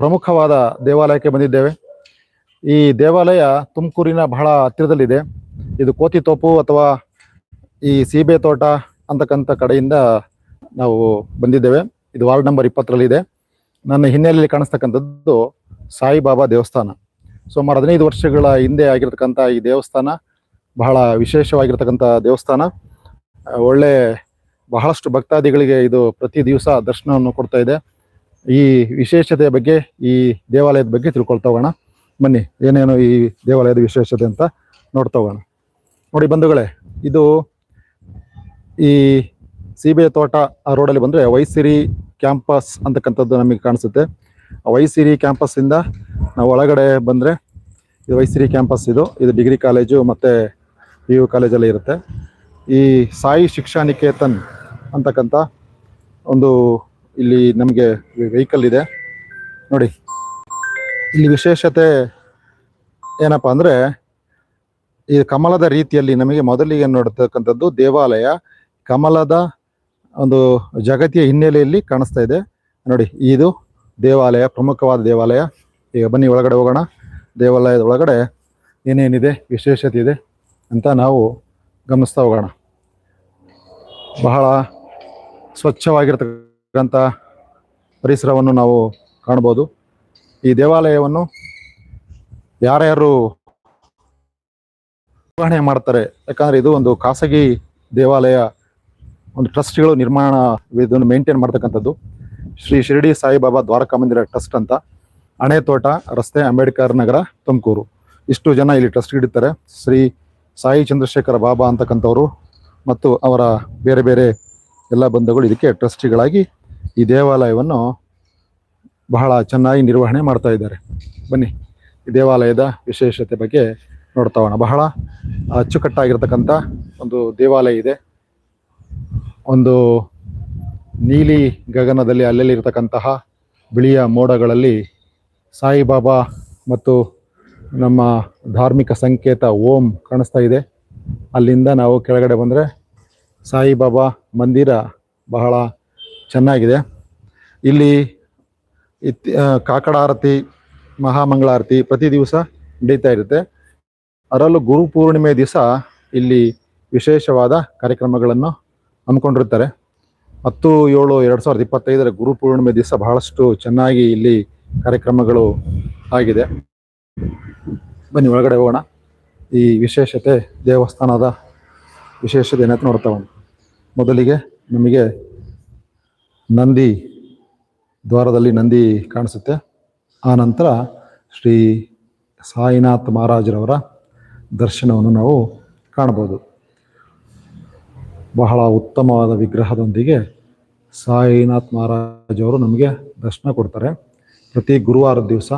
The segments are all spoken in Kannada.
ಪ್ರಮುಖವಾದ ದೇವಾಲಯಕ್ಕೆ ಬಂದಿದ್ದೇವೆ. ಈ ದೇವಾಲಯ ತುಮಕೂರಿನ ಬಹಳ ಹತ್ತಿರದಲ್ಲಿದೆ. ಇದು ಕೋತಿತೋಪು ಅಥವಾ ಈ ಸೀಬೆ ತೋಟ ಅಂತಕ್ಕಂಥ ಕಡೆಯಿಂದ ನಾವು ಬಂದಿದ್ದೇವೆ. ಇದು ವಾರ್ಡ್ ನಂಬರ್ ಇಪ್ಪತ್ತರಲ್ಲಿದೆ. ನನ್ನ ಹಿನ್ನೆಲೆಯಲ್ಲಿ ಕಾಣಿಸ್ತಕ್ಕಂಥದ್ದು ಸಾಯಿಬಾಬಾ ದೇವಸ್ಥಾನ. ಸುಮಾರು ಹದಿನೈದು ವರ್ಷಗಳ ಹಿಂದೆ ಆಗಿರತಕ್ಕಂಥ ಈ ದೇವಸ್ಥಾನ ಬಹಳ ವಿಶೇಷವಾಗಿರ್ತಕ್ಕಂಥ ದೇವಸ್ಥಾನ. ಒಳ್ಳೆ ಬಹಳಷ್ಟು ಭಕ್ತಾದಿಗಳಿಗೆ ಇದು ಪ್ರತಿ ದಿವಸ ದರ್ಶನವನ್ನು ಕೊಡ್ತಾ ಇದೆ. ಈ ವಿಶೇಷತೆಯ ಬಗ್ಗೆ ಈ ದೇವಾಲಯದ ಬಗ್ಗೆ ತಿಳ್ಕೊಳ್ತಾ ಹೋಗೋಣ. ಬನ್ನಿ, ಏನೇನು ಈ ದೇವಾಲಯದ ವಿಶೇಷತೆ ಅಂತ ನೋಡ್ತಾ ಹೋಗೋಣ. ನೋಡಿ ಬಂಧುಗಳೇ, ಇದು ಈ ಸೀಬೆ ತೋಟ ಆ ರೋಡಲ್ಲಿ ಬಂದರೆ ವೈಸಿರಿ ಕ್ಯಾಂಪಸ್ ಅಂತಕ್ಕಂಥದ್ದು ನಮಗೆ ಕಾಣಿಸುತ್ತೆ. ವೈಸಿರಿ ಕ್ಯಾಂಪಸ್ ಇಂದ ನಾವು ಒಳಗಡೆ ಬಂದರೆ ಇದು ವೈಸಿರಿ ಕ್ಯಾಂಪಸ್ ಇದು. ಇದು ಡಿಗ್ರಿ ಕಾಲೇಜು ಮತ್ತು ಪಿ ಯು ಕಾಲೇಜಲ್ಲಿ ಇರುತ್ತೆ. ಈ ಸಾಯಿ ಶಿಕ್ಷಾ ನಿಕೇತನ್ ಅಂತಕ್ಕಂಥ ಒಂದು ಇಲ್ಲಿ ನಮಗೆ ವೆಹಿಕಲ್ ಇದೆ. ನೋಡಿ, ಇಲ್ಲಿ ವಿಶೇಷತೆ ಏನಪ್ಪ ಅಂದರೆ, ಈ ಕಮಲದ ರೀತಿಯಲ್ಲಿ ನಮಗೆ ಮೊದಲಿಗೆ ನೋಡ್ತಕ್ಕಂಥದ್ದು ದೇವಾಲಯ. ಕಮಲದ ಒಂದು ಜಗತಿಯ ಹಿನ್ನೆಲೆಯಲ್ಲಿ ಕಾಣಿಸ್ತಾ ಇದೆ. ನೋಡಿ, ಇದು ದೇವಾಲಯ, ಪ್ರಮುಖವಾದ ದೇವಾಲಯ. ಈಗ ಬನ್ನಿ, ಒಳಗಡೆ ಹೋಗೋಣ. ದೇವಾಲಯದ ಒಳಗಡೆ ಏನೇನಿದೆ, ವಿಶೇಷತೆ ಇದೆ ಅಂತ ನಾವು ಗಮನಿಸ್ತಾ ಹೋಗೋಣ. ಬಹಳ ಸ್ವಚ್ಛವಾಗಿರ್ತಕ್ಕಂಥ ಪರಿಸರವನ್ನು ನಾವು ಕಾಣಬಹುದು. ಈ ದೇವಾಲಯವನ್ನು ಯಾರ್ಯಾರು ನಿರ್ವಹಣೆ ಮಾಡ್ತಾರೆ, ಯಾಕಂದ್ರೆ ಇದು ಒಂದು ಖಾಸಗಿ ದೇವಾಲಯ, ಒಂದು ಟ್ರಸ್ಟ್ಗಳು ನಿರ್ಮಾಣ, ಇದನ್ನು ಮೇಂಟೈನ್ ಮಾಡ್ತಕ್ಕಂಥದ್ದು. ಶ್ರೀ ಶಿರಡಿ ಸಾಯಿಬಾಬಾ ದ್ವಾರಕಾ ಮಂದಿರ ಟ್ರಸ್ಟ್ ಅಂತ. ಹಣೆ ತೋಟ ರಸ್ತೆ, ಅಂಬೇಡ್ಕರ್ ನಗರ, ತುಮಕೂರು. ಇಷ್ಟು ಜನ ಇಲ್ಲಿ ಟ್ರಸ್ಟ್ ಹಿಡಿತಾರೆ ಶ್ರೀ ಸಾಯಿ ಚಂದ್ರಶೇಖರ ಬಾಬಾ ಅಂತಕ್ಕಂಥವ್ರು ಮತ್ತು ಅವರ ಬೇರೆ ಬೇರೆ ಎಲ್ಲ ಬಂಧುಗಳು ಇದಕ್ಕೆ ಟ್ರಸ್ಟಿಗಳಾಗಿ ಈ ದೇವಾಲಯವನ್ನು ಬಹಳ ಚೆನ್ನಾಗಿ ನಿರ್ವಹಣೆ ಮಾಡ್ತಾ ಇದ್ದಾರೆ. ಬನ್ನಿ, ಈ ದೇವಾಲಯದ ವಿಶೇಷತೆ ಬಗ್ಗೆ ನೋಡ್ತಾ ಹೋಗೋಣ. ಬಹಳ ಅಚ್ಚುಕಟ್ಟಾಗಿರ್ತಕ್ಕಂಥ ಒಂದು ದೇವಾಲಯ ಇದೆ. ಒಂದು ನೀಲಿ ಗಗನದಲ್ಲಿ ಅಲ್ಲಲ್ಲಿ ಇರತಕ್ಕಂತಹ ಬಿಳಿಯ ಮೋಡಗಳಲ್ಲಿ ಸಾಯಿಬಾಬಾ ಮತ್ತು ನಮ್ಮ ಧಾರ್ಮಿಕ ಸಂಕೇತ ಓಂ ಕಾಣಿಸ್ತಾ ಇದೆ. ಅಲ್ಲಿಂದ ನಾವು ಕೆಳಗಡೆ ಬಂದರೆ ಸಾಯಿಬಾಬಾ ಮಂದಿರ ಬಹಳ ಚೆನ್ನಾಗಿದೆ. ಇಲ್ಲಿ ಇತ್ತಿ ಕಾಕಡ ಆರತಿ, ಮಹಾಮಂಗಳಾರತಿ ಪ್ರತಿ ದಿವಸ ನಡೀತಾ ಇರುತ್ತೆ. ಅದರಲ್ಲೂ ಗುರು ಪೂರ್ಣಿಮೆ ದಿವಸ ಇಲ್ಲಿ ವಿಶೇಷವಾದ ಕಾರ್ಯಕ್ರಮಗಳನ್ನು ಹಮ್ಮಿಕೊಂಡಿರ್ತಾರೆ. ಹತ್ತು, ಏಳು, ಎರಡು ಸಾವಿರದ ಇಪ್ಪತ್ತೈದರ ಗುರು ಪೂರ್ಣಿಮೆ ದಿವಸ ಬಹಳಷ್ಟು ಚೆನ್ನಾಗಿ ಇಲ್ಲಿ ಕಾರ್ಯಕ್ರಮಗಳು ಆಗಿದೆ. ಬನ್ನಿ, ಒಳಗಡೆ ಹೋಗೋಣ. ಈ ವಿಶೇಷತೆ ದೇವಸ್ಥಾನದ ವಿಶೇಷತೆ ಏನಂತ ನೋಡ್ತಾ ಮೊದಲಿಗೆ ನಮಗೆ ನಂದಿ ದ್ವಾರದಲ್ಲಿ ನಂದಿ ಕಾಣಿಸುತ್ತೆ. ಆ ನಂತರ ಶ್ರೀ ಸಾಯಿನಾಥ್ ಮಹಾರಾಜರವರ ದರ್ಶನವನ್ನು ನಾವು ಕಾಣ್ಬೋದು ಬಹಳ ಉತ್ತಮವಾದ ವಿಗ್ರಹದೊಂದಿಗೆ ಸಾಯಿನಾಥ್ ಮಹಾರಾಜವರು ನಮಗೆ ದರ್ಶನ ಕೊಡ್ತಾರೆ. ಪ್ರತಿ ಗುರುವಾರದ ದಿವಸ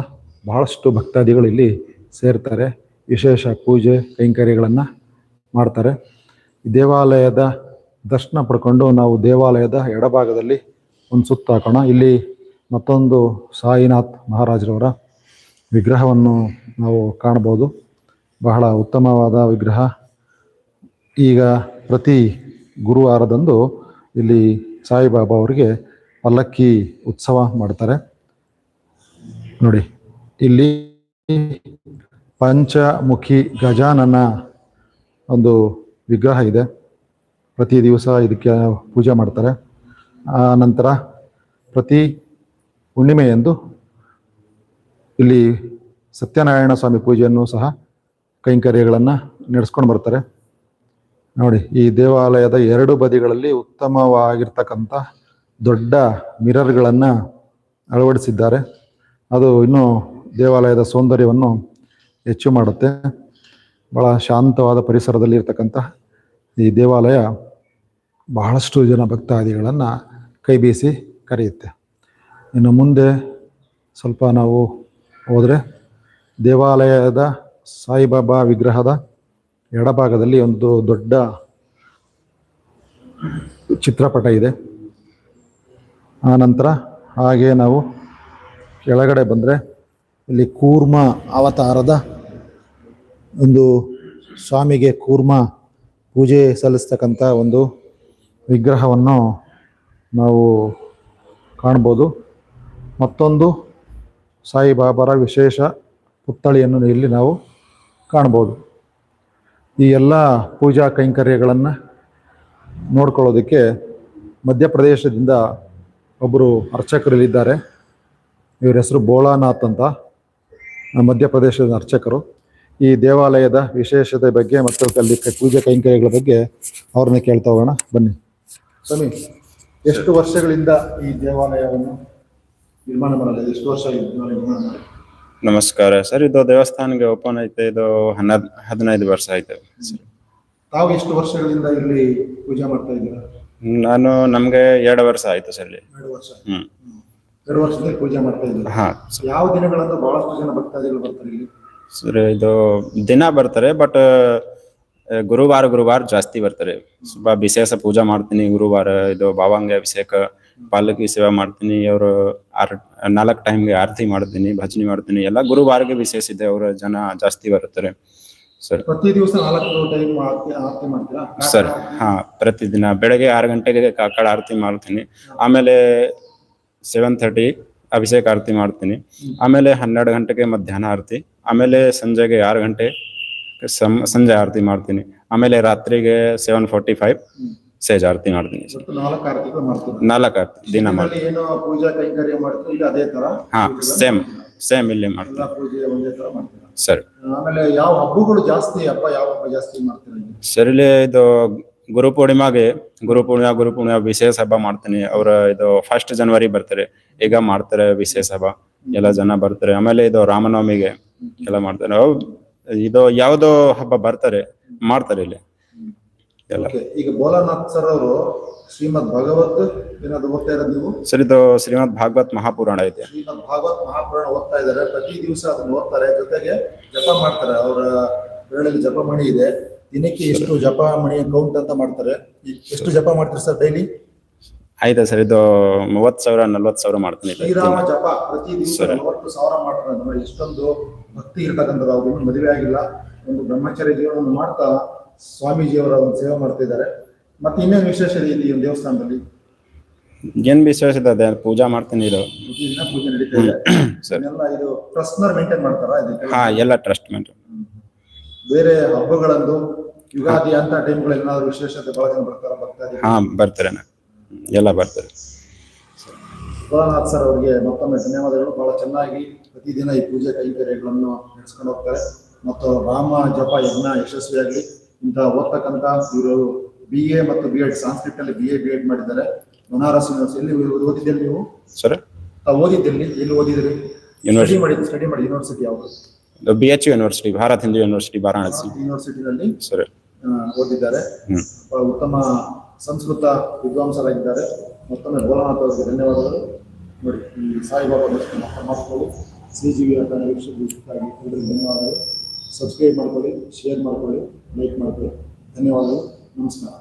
ಬಹಳಷ್ಟು ಭಕ್ತಾದಿಗಳು ಇಲ್ಲಿ ಸೇರ್ತಾರೆ. ವಿಶೇಷ ಪೂಜೆ, ಕೈಂಕರ್ಯಗಳನ್ನು ಮಾಡ್ತಾರೆ. ದೇವಾಲಯದ ದರ್ಶನ ಪಡ್ಕೊಂಡು ನಾವು ದೇವಾಲಯದ ಎಡಭಾಗದಲ್ಲಿ ಒಂದು ಸುತ್ತ ಹಾಕೋಣ. ಇಲ್ಲಿ ಮತ್ತೊಂದು ಸಾಯಿನಾಥ್ ಮಹಾರಾಜರವರ ವಿಗ್ರಹವನ್ನು ನಾವು ಕಾಣ್ಬೋದು ಬಹಳ ಉತ್ತಮವಾದ ವಿಗ್ರಹ. ಈಗ ಪ್ರತಿ ಗುರುವಾರದಂದು ಇಲ್ಲಿ ಸಾಯಿಬಾಬಾ ಅವರಿಗೆ ಪಲ್ಲಕ್ಕಿ ಉತ್ಸವ ಮಾಡ್ತಾರೆ. ನೋಡಿ, ಇಲ್ಲಿ ಪಂಚಮುಖಿ ಗಜಾನನ ಒಂದು ವಿಗ್ರಹ ಇದೆ. ಪ್ರತಿ ದಿವಸ ಇದಕ್ಕೆ ಪೂಜೆ ಮಾಡ್ತಾರೆ. ನಂತರ ಪ್ರತಿ ಹುಣ್ಣಿಮೆಯಂದು ಇಲ್ಲಿ ಸತ್ಯನಾರಾಯಣ ಸ್ವಾಮಿ ಪೂಜೆಯನ್ನು ಸಹ ಕೈಂಕರ್ಯಗಳನ್ನು ನಡೆಸ್ಕೊಂಡು ಬರ್ತಾರೆ. ನೋಡಿ, ಈ ದೇವಾಲಯದ ಎರಡು ಬದಿಗಳಲ್ಲಿ ಉತ್ತಮವಾಗಿರ್ತಕ್ಕಂಥ ದೊಡ್ಡ ಮಿರರ್ಗಳನ್ನು ಅಳವಡಿಸಿದ್ದಾರೆ. ಅದು ಇನ್ನೂ ದೇವಾಲಯದ ಸೌಂದರ್ಯವನ್ನು ಹೆಚ್ಚು ಮಾಡುತ್ತೆ. ಬಹಳ ಶಾಂತವಾದ ಪರಿಸರದಲ್ಲಿ ಇರ್ತಕ್ಕಂಥ ಈ ದೇವಾಲಯ ಬಹಳಷ್ಟು ಜನ ಭಕ್ತಾದಿಗಳನ್ನು ಕೈ ಬೀಸಿ ಕರೆಯುತ್ತೆ. ಇನ್ನು ಮುಂದೆ ಸ್ವಲ್ಪ ನಾವು ಹೋದರೆ ದೇವಾಲಯದ ಸಾಯಿಬಾಬಾ ವಿಗ್ರಹದ ಎಡಭಾಗದಲ್ಲಿ ಒಂದು ದೊಡ್ಡ ಚಿತ್ರಪಟ ಇದೆ. ಆ ನಂತರ ಹಾಗೆ ನಾವು ಕೆಳಗಡೆ ಬಂದರೆ ಇಲ್ಲಿ ಕೂರ್ಮ ಅವತಾರದ ಒಂದು ಸ್ವಾಮಿಗೆ ಕೂರ್ಮ ಪೂಜೆ ಸಲ್ಲಿಸ್ತಕ್ಕಂಥ ಒಂದು ವಿಗ್ರಹವನ್ನು ನಾವು ಕಾಣ್ಬೋದು. ಮತ್ತೊಂದು ಸಾಯಿಬಾಬರ ವಿಶೇಷ ಪುತ್ಥಳಿಯನ್ನು ಇಲ್ಲಿ ನಾವು ಕಾಣ್ಬೋದು. ಈ ಎಲ್ಲ ಪೂಜಾ ಕೈಂಕರ್ಯಗಳನ್ನು ನೋಡ್ಕೊಳ್ಳೋದಕ್ಕೆ ಮಧ್ಯಪ್ರದೇಶದಿಂದ ಒಬ್ಬರು ಅರ್ಚಕರಲ್ಲಿದ್ದಾರೆ. ಇವ್ರ ಹೆಸರು ಬೋಳಾನಾಥ್ ಅಂತ ಮಧ್ಯಪ್ರದೇಶದ ಅರ್ಚಕರು. ಈ ದೇವಾಲಯದ ವಿಶೇಷತೆ ಬಗ್ಗೆ ಮತ್ತು ಅಲ್ಲಿ ಪೂಜೆ ಕೈಂಕರ್ಯಗಳ ಬಗ್ಗೆ ಅವ್ರನ್ನ ಕೇಳ್ತಾ ಹೋಗೋಣ. ಬನ್ನಿ. ಸ್ವಾಮಿ ಎಷ್ಟು ವರ್ಷಗಳಿಂದ ಈ ದೇವಾಲಯವನ್ನು ನಿರ್ಮಾಣ ಮಾಡಲಿದೆ? ಎಷ್ಟು ವರ್ಷ ಈ ದೇವಾಲಯ ನಿರ್ಮಾಣ ಮಾಡಿ ನಮಸ್ಕಾರ ಸರ್ ಇದು ದೇವಸ್ಥಾನಕ್ಕೆ ಓಪನ್ ಐತೆ ಇದು ಹನ್ನದ್ ಹದಿನೈದು ವರ್ಷ ಆಯ್ತು ಸರ್. ತಾವು ಎಷ್ಟು ವರ್ಷಗಳಿಂದ ಇಲ್ಲಿ ಪೂಜೆ ಮಾಡ್ತಾ ಇದ್ದೀರಾ? ನಾನು ನಮ್ಗೆ ಎರಡು ವರ್ಷ ಆಯ್ತು ಸರ್ ಇಲ್ಲಿ. ಎರಡು ವರ್ಷ ಹ್ಮ್. ಎರಡು ವರ್ಷದಿಂದ ಪೂಜೆ ಮಾಡ್ತಾ ಇದ್ದೀರಾ? ಹಾ. ಯಾವ ದಿನಗಳಂದು ಬಹಳಷ್ಟು ಜನ ಭಕ್ತಾದಿಗಳು ಬರ್ತಾರೆ ಇಲ್ಲಿ? ಸರ್ ಇದು ದಿನ ಬರ್ತಾರೆ ಬಟ್ ಗುರುವಾರ ಗುರುವಾರ ಜಾಸ್ತಿ ಬರ್ತಾರೆ. ಸ್ವಲ್ಪ ವಿಶೇಷ ಪೂಜಾ ಮಾಡ್ತೀನಿ ಗುರುವಾರ ಇದು ಭಾವಾಂಗ ಅಭಿಷೇಕ ಪಾಲಕಿ ಸೇವೆ ಮಾಡ್ತೀನಿ ಅವರು ಆರ್ ನಾಲ್ಕು ಟೈಮ್ಗೆ ಆರತಿ ಮಾಡ್ತೀನಿ ಭಜನೆ ಮಾಡ್ತೀನಿ ಎಲ್ಲ ಗುರುವಾರಗೆ ವಿಶೇಷ ಇದೆ ಅವರ ಜನ ಜಾಸ್ತಿ ಬರ್ತಾರೆ ಸರ್ ಪ್ರತಿ ದಿವಸ ಸರ್ ಹಾ ಪ್ರತಿದಿನ ಬೆಳಗ್ಗೆ ಆರು ಗಂಟೆಗೆ ಕಾಕಡ ಆರತಿ ಮಾಡ್ತೀನಿ. ಆಮೇಲೆ ಸೆವೆನ್ ಥರ್ಟಿ ಅಭಿಷೇಕ ಆರತಿ ಮಾಡ್ತೀನಿ. ಆಮೇಲೆ ಹನ್ನೆರಡು ಗಂಟೆಗೆ ಮಧ್ಯಾಹ್ನ ಆರತಿ. ಆಮೇಲೆ ಸಂಜೆಗೆ ಆರು ಗಂಟೆ ಸಂ- ಸಂಜೆ ಆರತಿ ಮಾಡ್ತೀನಿ. ಆಮೇಲೆ ರಾತ್ರಿಗೆ ಸೆವೆನ್ ಫೋರ್ಟಿ ಫೈವ್ ಸೇಜ್ ಆರತಿ ಮಾಡ್ತೀನಿ. ನಾಲ್ಕು ಆರತಿ ದಿನ ಮಾಡ್ತೀನಿ. ಹಾ ಸೇಮ್ ಸೇಮ್ ಇಲ್ಲಿ ಮಾಡ್ತೀನಿ. ಸರ್. ಆಮೇಲೆ ಯಾವ ಹಬ್ಬಗಳು ಜಾಸ್ತಿ ಹಬ್ಬ ಯಾವ ಹಬ್ಬ ಜಾಸ್ತಿ ಮಾಡ್ತೀರಾ ಇಲ್ಲಿ? ಸರ್ ಇಲ್ಲಿ ಇದು ಗುರು ಪೂರ್ಣಿಮಾಗೆ ಗುರು ಪೂರ್ಣಿಮಾ ಗುರು ಪೂರ್ಣಿಮಾ ವಿಶೇಷ ಹಬ್ಬ ಮಾಡ್ತೀನಿ. ಅವ್ರ ಇದು ಫಸ್ಟ್ ಜನವರಿ ಬರ್ತಾರೆ. ಈಗ ಮಾಡ್ತಾರೆ ವಿಶೇಷ ಹಬ್ಬ. ಎಲ್ಲ ಜನ ಬರ್ತಾರೆ. ಆಮೇಲೆ ಇದು ರಾಮನವಮಿಗೆ ಎಲ್ಲ ಮಾಡ್ತಾರೆ. ಇದು ಯಾವ್ದೋ ಹಬ್ಬ ಬರ್ತಾರೆ ಮಾಡ್ತಾರೆ ಇಲ್ಲಿ. ಎಲ್ಲ. Okay, ಈಗ ಬೋಲಾನಾಥ್ ಸರ್ ಅವರು ಶ್ರೀಮದ್ ಭಗವತ್ ಏನಾದ್ರು ಓದ್ತಾ ಇರೋದು ನೀವು? ಸರ್ ಇದು ಶ್ರೀಮದ್ ಭಾಗವತ್ ಮಹಾಪುರಾಣ ಐತೆ. ಶ್ರೀಮದ್ ಭಾಗವತ್ ಮಹಾಪುರಾಣ ಓದ್ತಾ ಇದ್ದಾರೆ. ಪ್ರತಿ ದಿವಸ ಅದನ್ನ ಓದ್ತಾರೆ. ಜೊತೆಗೆ ಜಪ ಮಾಡ್ತಾರೆ. ಅವರ ಬೆರಳಲ್ಲಿ ಜಪಮಣಿ ಇದೆ. ದಿನಕ್ಕೆ ಎಷ್ಟು ಜಪ ಮಣಿ ಕೌಂಟ್ ಅಂತ ಮಾಡ್ತಾರೆ. ಎಷ್ಟು ಜಪ ಮಾಡ್ತಾರೆ ಸರ್ ಡೈಲಿ? ಆಯ್ತಾ ಸರ್ ಇದು ಮೂವತ್ ಸಾವಿರ ನಲ್ವತ್ ಸಾವಿರ ಮಾಡ್ತೀನಿ. ಶ್ರೀರಾಮ ಜಪ ಪ್ರತಿ ದಿವಸ ಸರಿ. ನಲವತ್ತು ಸಾವಿರ ಮಾಡ್ತಾರೆ. ಅಂದ್ರೆ ಎಷ್ಟೊಂದು ಭಕ್ತಿ ಇರ್ತಕ್ಕಂಥದ್ದು. ಅವ್ರು ಮದುವೆ ಆಗಿಲ್ಲ. ಒಂದು ಬ್ರಹ್ಮಚರ್ಯ ಜೀವನವನ್ನು ಮಾಡ್ತಾ ಸ್ವಾಮೀಜಿಯವರ ಒಂದು ಸೇವೆ ಮಾಡ್ತಾ ಇದ್ದಾರೆ. ಮತ್ತೆ ಇನ್ನೇನು ವಿಶೇಷ ಇದೆ ಈ ಒಂದು ದೇವಸ್ಥಾನದಲ್ಲಿ? ಏನ್ ವಿಶೇಷ ಇದೆ? ಅದೇ ಪೂಜಾ ಮಾಡ್ತೀನಿ ಇದು. ಪ್ರತಿದಿನ ಪೂಜೆ ನಡೀತಾ ಇದೆ. ಸರಿ. ಇದನ್ನೆಲ್ಲ ಇದು ಟ್ರಸ್ಟ್ನರ್ ಮೇಂಟೈನ್ ಮಾಡ್ತಾರಾ? ಇದಕ್ಕೆ ಹಾ ಎಲ್ಲ ಟ್ರಸ್ಟ್ ಮೆಂಟ್ ಬೇರೆ ಹಬ್ಬಗಳಂದು ಯುಗಾದಿ ಅಂತ ಟೈಮ್ಗಳಲ್ಲಿ ಏನಾದ್ರು ವಿಶೇಷತೆ ಬಹಳ ಜನ ಬರ್ತಾರ? ಭಕ್ತಾದಿ ಹಾ ಬರ್ತಾರೆ ಅಣ್ಣ. ಎಲ್ಲ ಬರ್ತಾರೆ. ಸರ್ ಅವರಿಗೆ ಮತ್ತೊಮ್ಮೆ ಧನ್ಯವಾದಗಳು. ಬಹಳ ಚೆನ್ನಾಗಿ ಪ್ರತಿದಿನ ಈ ಪೂಜೆ ಕೈಂಕರ್ಯಗಳನ್ನು ನಡೆಸ್ಕೊಂಡು ಹೋಗ್ತಾರೆ. ಮತ್ತು ರಾಮ ಜಪ ಯಜ್ಞ ಯಶಸ್ವಿಯಾಗಿ ಇಂತಹ ಓದ್ತಕ್ಕಂಥ ಇವರು ಬಿ ಎ ಮತ್ತು ಬಿ ಎಡ್ ಸಾಂಸ್ಕ್ರಿಟ್ ಅಲ್ಲಿ ಬಿ ಎ ಬಿ ಎಡ್ ಮಾಡಿದ್ದಾರೆ. ಬನಾರಸ್ ಯೂನಿವರ್ಸಿಟಿ ಓದಿದ್ದೀರಿ ನೀವು? ಸರ್? ಓದಿದ್ದೀರಿ. ಎಲ್ಲಿ ಓದಿದ್ರಿ ಯೂನಿವರ್ಸಿಟಿ ಮಾಡಿ ಸ್ಟಡಿ ಮಾಡಿ ಯೂನಿವರ್ಸಿಟಿ ಯಾವುದು? B H university Bharat Hindu university Varanasi ಯೂನಿವರ್ಸಿಟಿನಲ್ಲಿ sir. ಓದಿದ್ದಾರೆ. ಉತ್ತಮ ಸಂಸ್ಕೃತ ವಿದ್ವಾಂಸರಾಗಿದ್ದಾರೆ ಮತ್ತೊಮ್ಮೆ ಭೋಲಾನಾಥ್ ಅವರಿಗೆ ಧನ್ಯವಾದಗಳು. ನೋಡಿ, ಈ ಸಾಯಿಬಾಬಾ ಮಾಡ್ಕೊಳ್ಳಿ ಸಿ ಜಿ ವಿ ಅಂತ ವೀಕ್ಷಕರಿಗಾಗಿ ಧನ್ಯವಾದಗಳು. ಸಬ್ಸ್ಕ್ರೈಬ್ ಮಾಡ್ಕೊಳ್ಳಿ ಶೇರ್ ಮಾಡ್ಕೊಳ್ಳಿ ಲೈಕ್ ಮಾಡ್ಕೊಳ್ಳಿ. ಧನ್ಯವಾದಗಳು. ನಮಸ್ಕಾರ.